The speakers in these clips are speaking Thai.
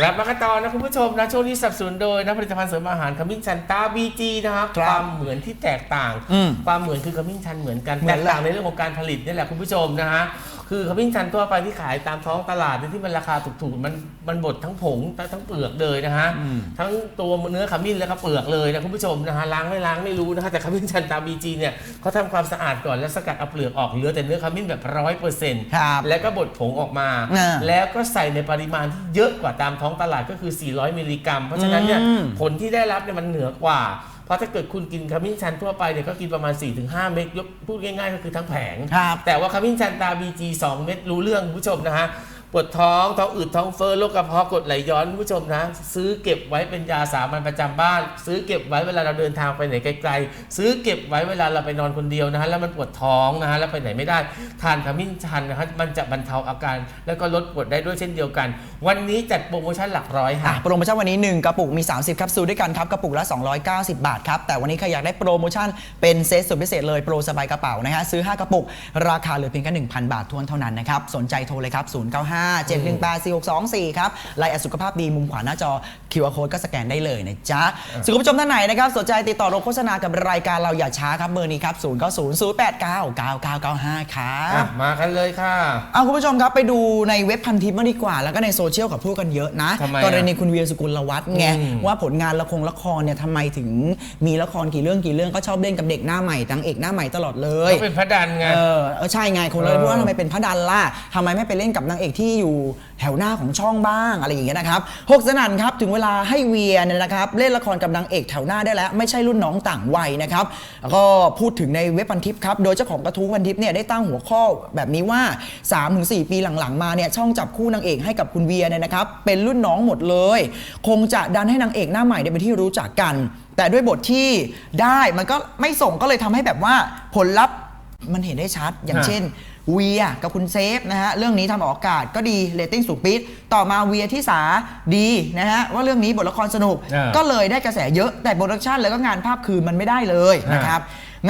กลับมากันต่อนะคุณผู้ชมนะช่วงนี้สนับสนุนโดยนะผลิตภัณฑ์เสริมอาหารขมิ้นชันตาบีจีนะครับครับความเหมือนที่แตกต่าง อืมความเหมือนคือขมิ้นชันเหมือนกันเหมืแตอนกเลย ต่างในเรื่องของการผลิตนี่แหละคุณผู้ชมนะฮะ คือขมิ้นชันทั่วไปที่ขายตามท้องตลาดที่มันราคาถูกๆมันมันบดทั้งผงทั้งเปลือกเลยนะฮะทั้งตัวเนื้อขมิ้นแล้วก็เปลือกเลยนะคุณผู้ชมนะฮะล้างไม่ล้างไม่รู้นะฮะแต่ขมิ้นชันตาบีจีเนี่ยเขาทำความสะอาดก่อนแล้วสกัดเอาเปลือกออกเหลือแต่เนื้อขมิ้นแบบร้อยเปอร์เซ็นต์ครับแล้วก็บดผงออกมาอ่าแล้วก็ใส่ในปริมาณที่เยอะกว่าตามท้องตลาดก็คือ 400 มิลลิกรัม เพราะฉะนั้นเนี่ยอืมผลที่ได้รับเนี่ยมันเหนือกว่า เพราะถ้าเกิดคุณกินขมิ้นชันทั่วไปเนี่ยก็กินประมาณ 4-5 เม็ดยกพูดง่ายๆ ก็คือทั้งแผงครับแต่ว่าขมิ้นชันตาบีจี2เม็ดรู้เรื่องคุณผู้ชมนะฮะ ปวดท้องท้องอืดท้องเฟ้อโรคกระเพาะกดไหลย้อนคุณผู้ชมนะ ซื้อเก็บไว้เป็นยาสามัญประจำบ้าน ซื้อเก็บไว้เวลาเราเดินทางไปไหนไกลๆ ซื้อเก็บไว้เวลาเราไปนอนคนเดียวนะฮะแล้วมันปวดท้องนะฮะแล้วไปไหนไม่ได้ ทานขมิ้นชันนะฮะมันจะบรรเทาอาการ แล้วก็ลดปวดได้ด้วยเช่นเดียวกัน วันนี้จัดโปรโมชั่นหลักร้อยค่ะ โปรโมชั่นวันนี้ 1 กระปุกมี 30แคปซูลด้วยกันครับกระปุกละ 290 บาทครับแต่วันนี้ใครอยากได้โปรโมชั่นเป็นเซตสุดพิเศษเลยโปรสบายกระเป๋านะฮะซื้อ 5 กระปุก ราคาเหลือเพียงแค่1,000 บาททวนเท่านั้นนะครับสนใจโทรเลยครับ095 718 4624 ครับไลน์แอดสุขภาพดีมุมขวาหน้าจอ QR code ก็สแกนได้เลยนะจ๊ะส่วนคุณผู้ชมท่านไหนนะครับสนใจติดต่อโรงโฆษณากับรายการเราอย่าช้าครับเบอร์นี้ครับ090 089 9995 ครับอะมากันเลยค่ะ เอาคุณผู้ชมครับไปดูในเว็บพันทิปมางดีกว่า แล้วก็ในโซเชียลกับพูดกันเยอะนะทำไมอะกรณีคุณเวียสุกุลวัฒน์ไง อืมว่าผลงานละครละครเนี่ยทำไมถึงมีละครกี่เรื่องกี่เรื่องก็ชอบเล่นกับเด็กหน้าใหม่ทั้งเอกหน้าใหม่ตลอดเลย เขาเป็นพระดันไง เออเออใช่ไงคนเลยเออ พูดว่าทำไมเป็นพระดันล่ะทำไมไม่ไปเล่นกับนางเอกที่อยู่แถวหน้าของช่องบ้างอะไรอย่างเงี้ยนะครับหกสนั่นครับถึงเวลาให้เวียเนี่ยนะครับเล่นละครกับนางเอกแถวหน้าได้แล้ว ไม่ใช่รุ่นน้องต่างวัยนะครับก็พูดถึงในเว็บพันทิปครับโดยเจ้าของกระทู้พันทิปเนี่ยได้ตั้งหัวข้อแบบนี้ว่า 3-4 ปีหลังๆมาเนี่ยช่องจับคู่นางเอกให้กับคุณเวียเนี่ยนะครับเป็นรุ่นน้องหมดเลย คงจะดันให้นางเอกหน้าใหม่เนี่ยเป็นที่รู้จักกัน แต่ด้วยบทที่ได้มันก็ไม่ส่งก็เลยทำให้แบบว่าผลลัพธ์มันเห็นได้ชัดอย่างเช่น เวียกับคุณเซฟนะฮะเรื่องนี้ทำออกอากาศก็ดีเรตติ้งสูงปี๊ดต่อมาเวียที่สาดีนะฮะว่าเรื่องนี้บทละครสนุกอ่าก็เลยได้กระแสเยอะแต่โปรดักชันแล้วก็งานภาพคืนมันไม่ได้เลยฮะนะครับ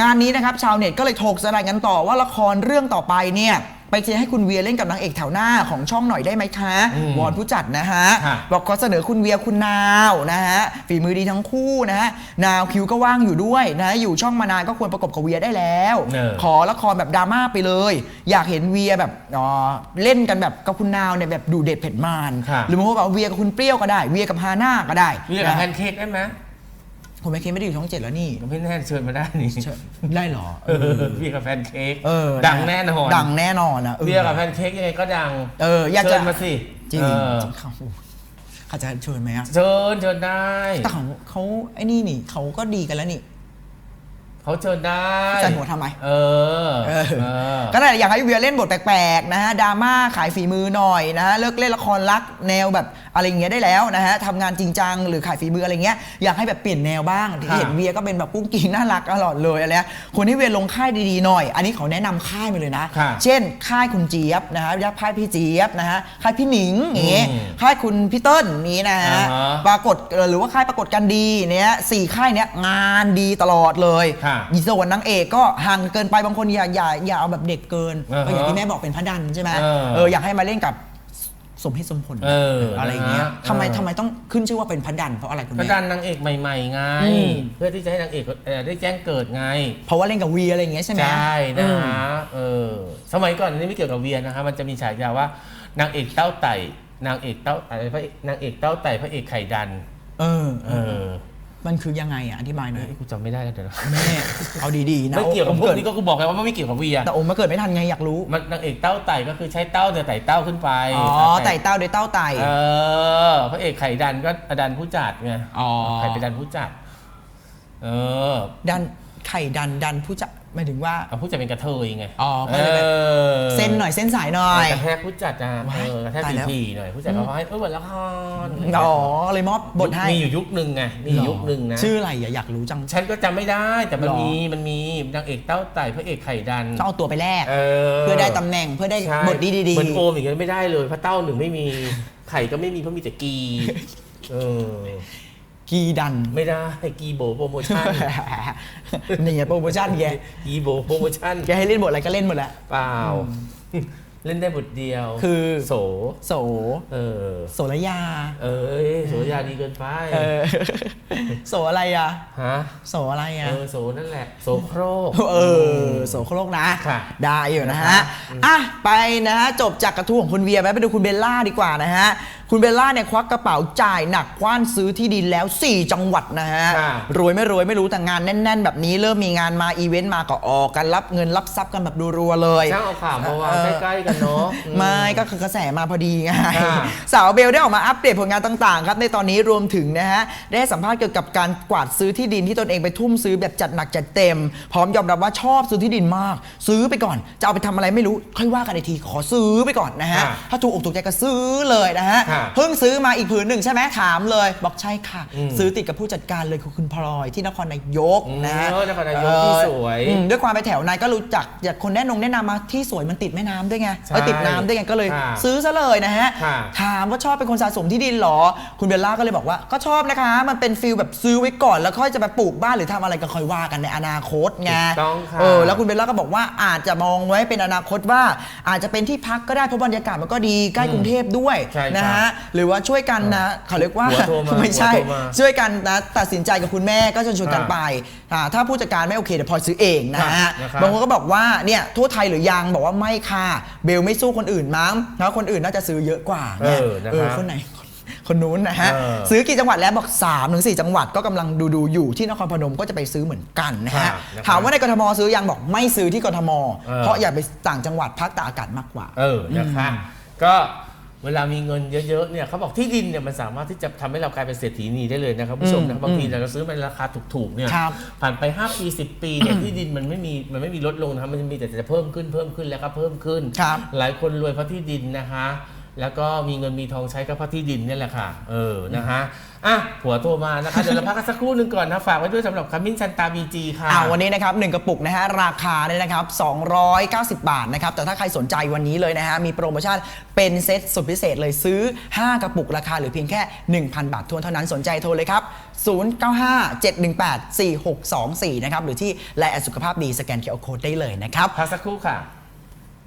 งานนี้นะครับชาวเน็ตก็เลยถกสลายกันต่อว่าละครเรื่องต่อไปเนี่ย ไปเชียร์ให้คุณเวียเล่นกับนางเอกแถวหน้าของช่องหน่อยได้ไหมคะอืมวอนผู้จัดนะฮะฮะบอกขอเสนอคุณเวียคุณนาวนะฮะฝีมือดีทั้งคู่นะฮะนาวคิวก็ว่างอยู่ด้วยนะฮะอยู่ช่องมานานก็ควรประกบกับเวียได้แล้ว เออ ขอละครแบบดราม่าไปเลย อยากเห็นเวียแบบอ๋อเล่นกันแบบกับคุณนาวเนี่ยแบบดูเด็ดเผ็ดมานครับหรือว่าแบบเวียกับคุณเปรี้ยวก็ได้ เวียกับฮาน่าก็ได้มีกับนะ แพนเค้กได้ไหม คุณแม่เคไม่ได้อยู่ช่องเจ็ดแล้วนี่พี่แน่เชิญมาได้นี่เชิญได้เหรอเออพี่กับแพนเค้กเออดังแน่นอนดังแน่นอนนะออเบียร์กับแพนเค้กยังไงก็ดัง เอออยากจะเชิญมาสิจริงเออเขาเขาจะเชิญไหมอะเชิญเชิญได้แต่เขาเขาไอ้นี่นี่เขาก็ดีกันแล้วนี่ เขาเชิญได้ใส่หัวทำไม เออเออ เออ ก็นั่นแหละอยากให้เวียเล่นบทแปลกๆนะฮะดราม่าขายฝีมือหน่อยนะฮะเลิกเล่นละครรักแนวแบบอะไรอย่างเงี้ยได้แล้วนะฮะทำงานจริงจังหรือขายฝีมืออะไรเงี้ยอยากให้แบบเปลี่ยนแนวบ้างที่ค่ะเห็นเวียก็เป็นแบบกุ้งกิ่งน่ารักตลอดเลยอะไรเงี้ยคนที่เวียลงค่ายดีๆหน่อย อันนี้เขาแนะนำค่ายมาเลยนะ ค่ะเช่น ค่ายคุณเจี๊ยบนะฮะยักษ์ค่ายพี่เจี๊ยบนะฮะค่ายพี่หนิงอย่างเงี้ยอืมค่ายคุณพี่เติ้ลนี้นะฮะอ่าฮะปรากฏเอ่อหรือว่าค่ายปรากฏกันดีเนี้ยสี่ค่ายเนี้ยงานดีตลอดเลย ค่ะอีส่วนนางเอกก็ห่างเกินไปบางคนอย่าอย่าอย่าเอาแบบเด็กเกินอ่าฮะก็อย่างที่แม่บอกเป็นพระดันใช่ไหมเออเอออยากให้มาเล่นกับสมเหตุสมผลเอออะไรอย่างเงี้ยนะฮะทำไมเออ ทำไมต้องขึ้นชื่อว่าเป็นพระดันเพราะอะไรคุณพระแม่ ดันนางเอกใหม่ๆไง อืม เพื่อที่จะให้นางเอกเอ่อได้แจ้งเกิดไง เพราะว่าเล่นกับวีอะไรอย่างเงี้ยใช่ไหมใช่นะอืมฮะเออ สมัยก่อนอันนี่ไม่เกี่ยวกับเวียนะคะ มันจะมีฉายาว่านางเอกเต้าไต่ นางเอกเต้าอะไรพระเอกนางเอกเต้าไต่พระเอกไข่ดัน เออ เออ มันคือยังไงอะอธิบายหน่อยเอ้ยกูจำไม่ได้แล้วเดี๋ยวนะแม่เอาดีๆนะไม่เกี่ยวกับโอ้พวกเกิดนี้ก็กูบอกแล้วว่ามันไม่เกี่ยวกับเวียแต่โอมมาเกิดไม่ทันไงอยากรู้มันนางเอกเต้าไต่ก็คือใช้เต้าเนี่ยไต่เต้าขึ้นไปอ๋อไต่เต้าโดยเต้าไต่เออพระเอกไข่ดันก็ดันผู้จัดไงอ๋อไข่ไปดันผู้จัด เออดัน ไข่ดันดันผู้จัดหมายถึงว่า เอาผู้จัดเป็นกระเทยไงอ๋อก็เลยแบบออเส้นหน่อยเส้นสายหน่อย กระแทกผู้จัดนะว้ายเออกระแทกตายแล้วผีๆหน่อยผู้จัดเขาให้เออบทละครอ๋อเลยมอบบทให้มีอยู่ยุคหนึ่งไงมีอยู่ยุคหนึ่งนะ ชื่ออะไรอะอยากรู้จัง ฉันก็จำไม่ได้แต่มันหรอ มีมันมีนางเอกเต้าไต่พระเอกไข่ดันต้องเอาตัวไปแลกเออเพื่อได้ตำแหน่งเพื่อได้ใช่บทดีๆเหมือนโอมอย่างเงี้ยไม่ได้เลยเพราะเต้าหนึ่งไม่มีไข่ก็ไม่มีเพราะมีแต่กีเออ กีดัน ไม่ได้กีโบโปรโมชั่นนี่ไงโปรโมชั่นแกกีโบโปรโมชั่นแกให้เล่นบทอะไรก็เล่นหมดแหละเปล่า เล่นได้บทเดียว คือโส โส เออ โสระยา เอ้ยโสยาดีเกินไปเออโสอะไรอะฮะโสอะไรอะเออโสนั่นแหละ โสโครกเออโสโครกนะค่ะได้อยู่นะครัฮะบอะไปนะฮะจบจากกระทู้ของคุณเวียไปไปดูคุณเบลล่าดีกว่านะฮะ คุณเบลล่าเนี่ยควักกระเป๋าจ่ายหนักกว้านซื้อที่ดินแล้ว 4 จังหวัดนะฮะค่ะรวยไม่รวยไม่รู้แต่งานแน่น ๆ แบบนี้เริ่มมีงานมาอีเวนต์มาก็ออกกันรับเงินรับทรัพย์กันแบบรัวๆเลย ช่างเอาข่าวมาวางเออใกล้ๆกันเนาะอืมไม่ก็คือกระแสมาพอดีไงค่ะสาวเบลได้ออกมาอัปเดตผลงานต่างๆครับในตอนนี้รวมถึงนะฮะได้ให้สัมภาษณ์เกี่ยวกับการกวาดซื้อที่ดินที่ตนเองไปทุ่มซื้อแบบจัดหนักจัดเต็ม พร้อมยอมรับว่าชอบซื้อที่ดินมาก ซื้อไปก่อน จะเอาไปทำอะไรไม่รู้ค่อยว่ากันอีกทีขอซื้อไปก่อนนะฮะค่ะถ้าถูกอกถูกใจก็ซื้อเลยนะฮะค่ะเพิ่งซื้อมาอีกผืนหนึ่งใช่ไหมถามเลย บอกใช่ค่ะ อืมซื้อติดกับผู้จัดการเลยคือคุณพลอยที่นครนายกนะฮะเออนครนายกที่สวยอืมด้วยความไปแถวนั้นก็รู้จักจากคนแนะนงแนะนำมาที่สวยมันติดแม่น้ำด้วยไงใช่เออติดน้ำด้วยไงก็เลย ค่ะซื้อซะเลยนะฮะค่ะ ถามว่าชอบเป็นคนสะสมที่ดินเหรอ คุณเบลล่าก็เลยบอกว่าก็ชอบนะคะ มันเป็นฟิลแบบซื้อไว้ก่อน แล้วค่อยจะไปปลูกบ้านหรือทำอะไรก็ค่อยว่ากันในอนาคตไง ถูกต้องค่ะ เออแล้วคุณเบลล่าก็บอกว่าอาจจะมองไว้เป็นอนาคตว่า อาจจะเป็นที่พักก็ได้เพราะบรรยากาศมันก็ดีใกล้กรุงเทพด้วยใช่ครับนะฮะหรือว่าช่วยกันนะเขาเรียกว่าหัวโทรมาไม่ใช่ หัวโทรมาช่วยกันนะตัดสินใจกับคุณแม่ก็ชวนชวนๆกันไปอ่าถ้าผู้จัดการไม่โอเคเดี๋ยวพลอยซื้อเองนะครัฮะบนะครับ บางคนก็บอกว่าเนี่ยทั่วไทยหรือยังบอกว่าไม่ค่ะเบลไม่สู้คนอื่นมั้งเพราะคนอื่นน่าจะซื้อเยอะกว่าไงเออนะครับเออคนไหนคนคนนู้นนะฮะเออซื้อกี่จังหวัดแล้วบอก3ามถึงสจังหวัดก็กำลังดูดูๆอยู่ที่นครพนมก็จะไปซื้อเหมือนกันนะครัฮะบนะครับถามว่าในกรทมซื้อยังบอกไม่ซื้อที่กรทม เออ เพราะอยากไปต่างจังหวัดพักตากอากาศมากกว่า เออ นะคะ ก็ เวลามีเงินเยอะๆเนี่ยเขาบอกที่ดินเนี่ยมันสามารถที่จะทำให้เรากลายเป็นเศรษฐีนีได้เลยนะครับผู้ชมอืมนะครับบางทีเราซื้อมันราคาถูกๆเนี่ยครับผ่านไป 5 ปี 10 ปีเนี่ยที่ดินมันไม่มีมันไม่มีลดลงนะครับมันมีแต่จะเพิ่มขึ้นเพิ่มขึ้นแล้วก็เพิ่มขึ้นครับหลายคนรวยเพราะที่ดินนะคะ แล้วก็มีเงินมีทองใช้ก็เพราะที่ดินเนี่ยแหละค่ะ เออ นะคะอะ ผัวโทรมานะคะ เดี๋ยวเราพักกันสักครู่หนึ่งก่อนนะ ฝากไว้ด้วยสำหรับคามินชันตาบีจีค่ะอ่าวันนี้นะครับหนึ่งกระปุกนะฮะ ราคาเนี่ยนะครับ290 บาทนะครับ แต่ถ้าใครสนใจวันนี้เลยนะฮะ มีโปรโมชั่นเป็นเซตสุดพิเศษเลยซื้อ 5 กระปุกราคาเหรือเพียงแค่ 1,000 บาททวนเท่านั้นสนใจโทรเลยครับ 0957184624 นะครับ หรือที่ไลน์แอดสุขภาพดีสแกนเคอร์โคดได้เลยนะครับพักสักครู่ค่ะ